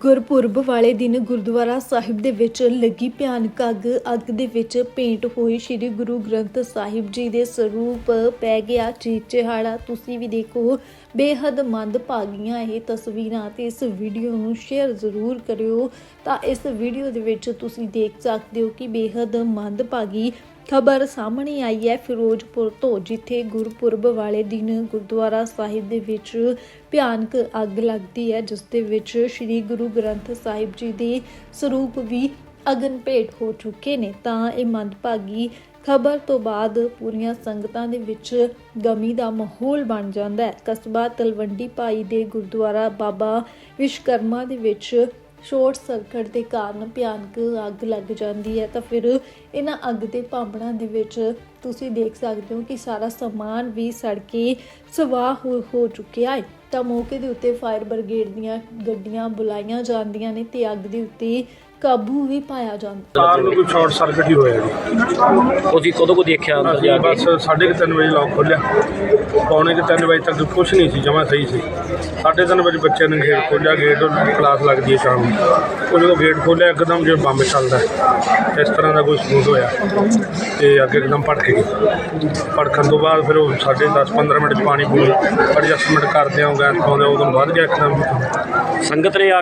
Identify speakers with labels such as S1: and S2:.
S1: ਗੁਰਪੁਰਬ ਵਾਲੇ ਦਿਨ ਗੁਰਦੁਆਰਾ ਸਾਹਿਬ ਦੇ ਵਿੱਚ ਲੱਗੀ ਭਿਆਨਕ ਅੱਗ। ਅੱਗ ਦੇ ਵਿੱਚ ਪੇਂਟ ਹੋਈ ਸ੍ਰੀ ਗੁਰੂ ਗ੍ਰੰਥ ਸਾਹਿਬ ਜੀ ਦੇ ਸਰੂਪ ਪੈ ਗਿਆ ਚੀਕ ਤੁਸੀਂ ਵੀ ਦੇਖੋ, ਬੇਹੱਦ ਮੰਦਭਾਗੀਆਂ ਇਹ ਤਸਵੀਰਾਂ ਤੇ ਇਸ ਵੀਡੀਓ ਨੂੰ ਸ਼ੇਅਰ ਜ਼ਰੂਰ ਕਰਿਓ। ਤਾਂ ਇਸ ਵੀਡੀਓ ਦੇ ਵਿੱਚ ਤੁਸੀਂ ਦੇਖ ਸਕਦੇ ਹੋ ਕਿ ਬੇਹੱਦ ਮੰਦਭਾਗੀ ਖਬਰ ਸਾਹਮਣੇ ਆਈ ਹੈ ਫਿਰੋਜ਼ਪੁਰ ਤੋਂ, ਜਿੱਥੇ ਗੁਰਪੁਰਬ ਵਾਲੇ ਦਿਨ ਗੁਰਦੁਆਰਾ ਸਾਹਿਬ ਦੇ ਵਿੱਚ ਭਿਆਨਕ ਅੱਗ ਲੱਗਦੀ ਹੈ, ਜਿਸ ਦੇ ਵਿੱਚ ਸ੍ਰੀ ਗੁਰੂ ਗ੍ਰੰਥ ਸਾਹਿਬ ਜੀ ਦੇ ਸਰੂਪ ਵੀ ਅਗਨ ਭੇਟ ਹੋ ਚੁੱਕੇ ਨੇ। ਤਾਂ ਇਹ ਮੰਦਭਾਗੀ ਖਬਰ ਤੋਂ ਬਾਅਦ ਪੂਰੀਆਂ ਸੰਗਤਾਂ ਦੇ ਵਿੱਚ ਗਮੀ ਦਾ ਮਾਹੌਲ ਬਣ ਜਾਂਦਾ ਹੈ। ਕਸਬਾ ਤਲਵੰਡੀ ਭਾਈ ਦੇ ਗੁਰਦੁਆਰਾ ਬਾਬਾ ਵਿਸ਼ਕਰਮਾ ਦੇ ਵਿੱਚ ਸ਼ਾਰਟ ਸਰਕਟ ਦੇ ਕਾਰਨ ਭਿਆਨਕ ਅੱਗ ਲੱਗ ਜਾਂਦੀ ਹੈ, ਤਾਂ ਫਿਰ ਇਹਨਾਂ ਅੱਗ ਦੇ ਭਾਂਬੜਾਂ ਦੇ ਵਿੱਚ ਤੁਸੀਂ ਦੇਖ ਸਕਦੇ ਹੋ ਕਿ ਸਾਰਾ ਸਮਾਨ ਵੀ ਸੜ ਕੇ ਸਵਾਹ ਹੋ ਹੋ ਚੁੱਕਿਆ ਹੈ। ਤਾਂ ਮੌਕੇ ਦੇ ਉੱਤੇ ਫਾਇਰ ਬ੍ਰਿਗੇਡ ਦੀਆਂ ਗੱਡੀਆਂ ਬੁਲਾਈਆਂ ਜਾਂਦੀਆਂ ਨੇ ਤੇ ਅੱਗ ਦੇ ਉੱਤੇ ਕਾਬੂ ਵੀ ਪਾਇਆ ਜਾਂਦਾ।
S2: ਕਾਰ ਨੂੰ ਕੋਈ ਸ਼ਾਰਟ ਸਰਕਟ ਹੀ ਹੋਇਆ ਜੀ।
S3: ਤੁਸੀਂ ਕਦੋਂ ਕੋ ਦੇਖਿਆ ਅੰਦਰ ਜਾ ਕੇ?
S2: ਬਸ 3:30 ਵਜੇ ਲੌਕ ਖੋਲਿਆ। ਪੌਣੇ ਕਿ 3 ਵਜੇ ਤੱਕ ਕੁਛ ਨਹੀਂ ਸੀ ਜਮਾ ਸਹੀ ਸੀ। 3:30 ਵਜੇ ਬੱਚਿਆਂ ਨੇ ਗੇਟ ਖੋਲਿਆ ਗੇਟ ਕਲਾਸ ਲੱਗਦੀ ਹੈ ਸ਼ਾਮ ਨੂੰ। ਉਹ ਜਦੋਂ ਗੇਟ ਖੋਲਿਆ ਇੱਕਦਮ ਜਿਵੇਂ ਬੰਬ ਚੱਲਦਾ। ਇਸ ਤਰ੍ਹਾਂ ਦਾ ਕੋਈ ਸਬੂਤ ਹੋਇਆ। ਤੇ ਅੱਗੇ ਇੱਕਦਮ ਭੜਕ ਗਈ। ਭੜਕਣ ਤੋਂ ਬਾਅਦ ਫਿਰ ਉਹ ਸਾਡੇ 10-15 ਮਿੰਟ 'ਚ ਪਾਣੀ ਪੂਣੀ ਐਡਜਸਟਮੈਂਟ ਕਰਦੇ ਹਾਂ ਗੈਸ ਪਾਉਂਦੇ ਉਦੋਂ ਵੱਧ ਗਿਆ ਇੱਕਦਮ।
S3: ਸੰਗਤ ਨੇ ਆ